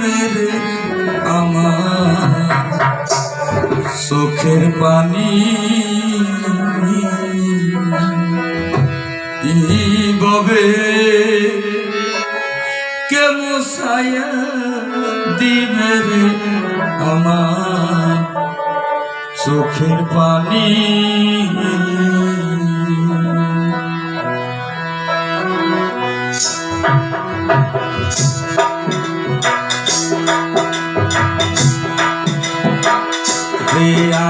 দিবে রে আমার চোখের পানি। ববে কে মুসায়া দিবে রে আমার চোখের পানি? Yeah.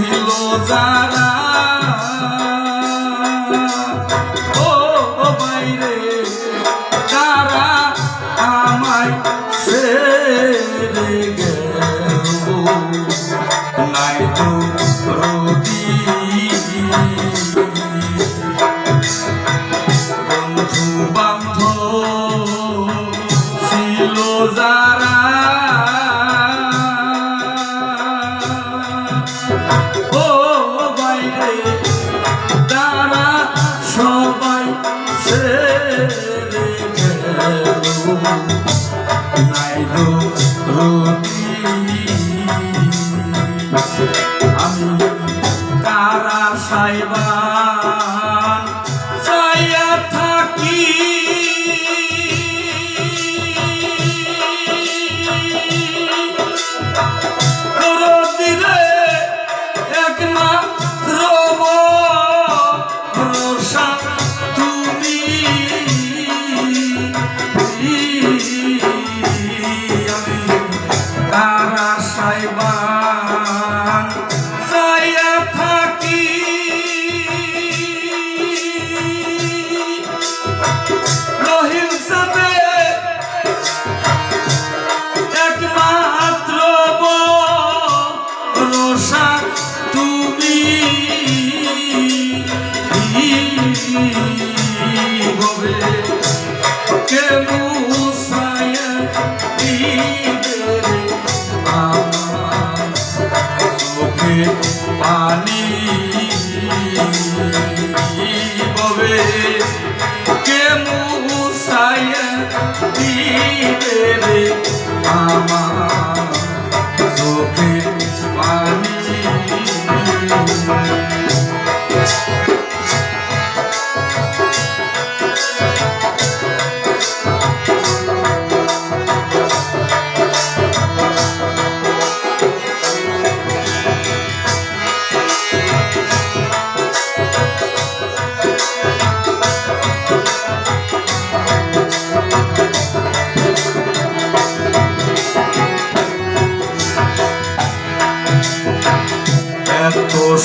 ছিল যারা ও বাইরে তারা আমায় বন্ধু আমি তারা সাইবান পানি ববে কে মুসায়া দিবে আমার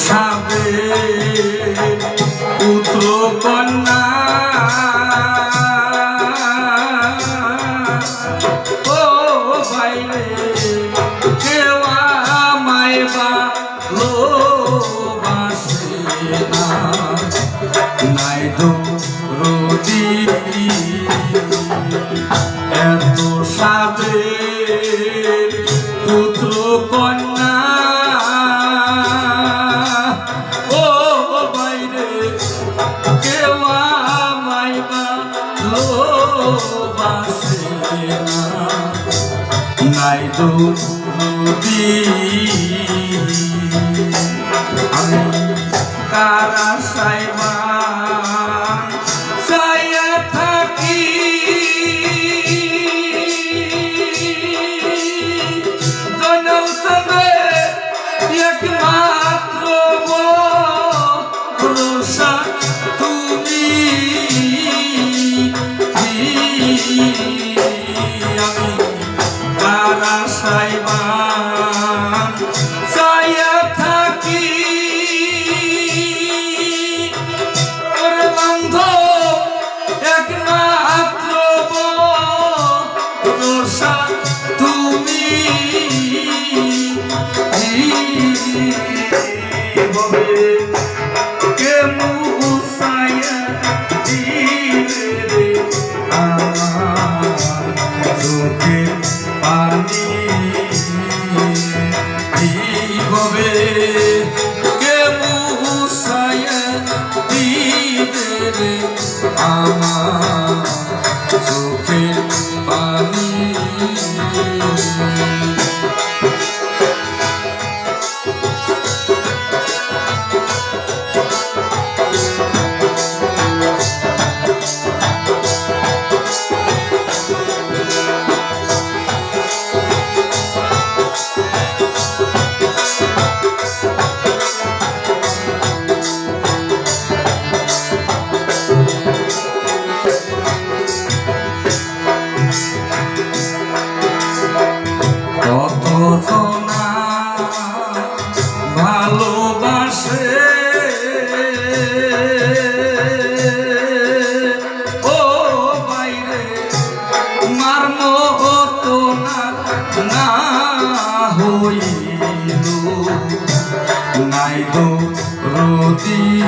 সামনে নাই দোষ আমি কারা সাইবা আশায় আমার চোখের পানি দিন